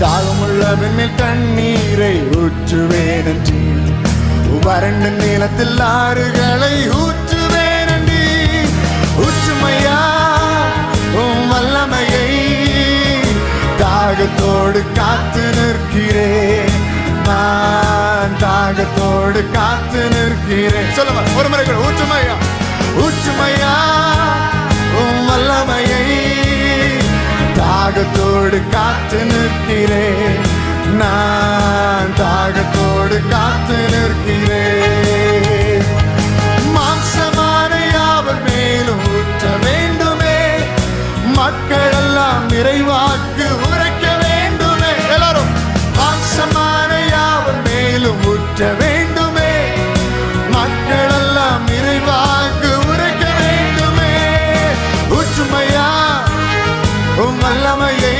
தாகமுள்ளவன் மேல் தண்ணீரை ஊற்றுவேன் வறண்ட நீளத்தில் ஆறுகளை ஊற்றுவேனன்றி. என்று ஊற்றுமையா உம் வல்லமையை தாகத்தோடு காத்து நிற்கிறேன். நான் தாகத்தோடு காத்து நிற்கிறேன். சொல்லுங்க ஒரு முறை கூட ஊற்றுமையா தாகத்தோடு காத்து நிற்கிறேன். நான் தாகத்தோடு காத்து நிற்கிறேன். மாம்சமான யாவர் மேலும் ஊற்ற வேண்டுமே. மக்கள் எல்லாம் நிறைவாக்கு உரைக்க வேண்டுமே. எல்லாரும் மாம்சமான யாவர் மேலும் ஊற்ற வேண்டும் உம் வல்லமையை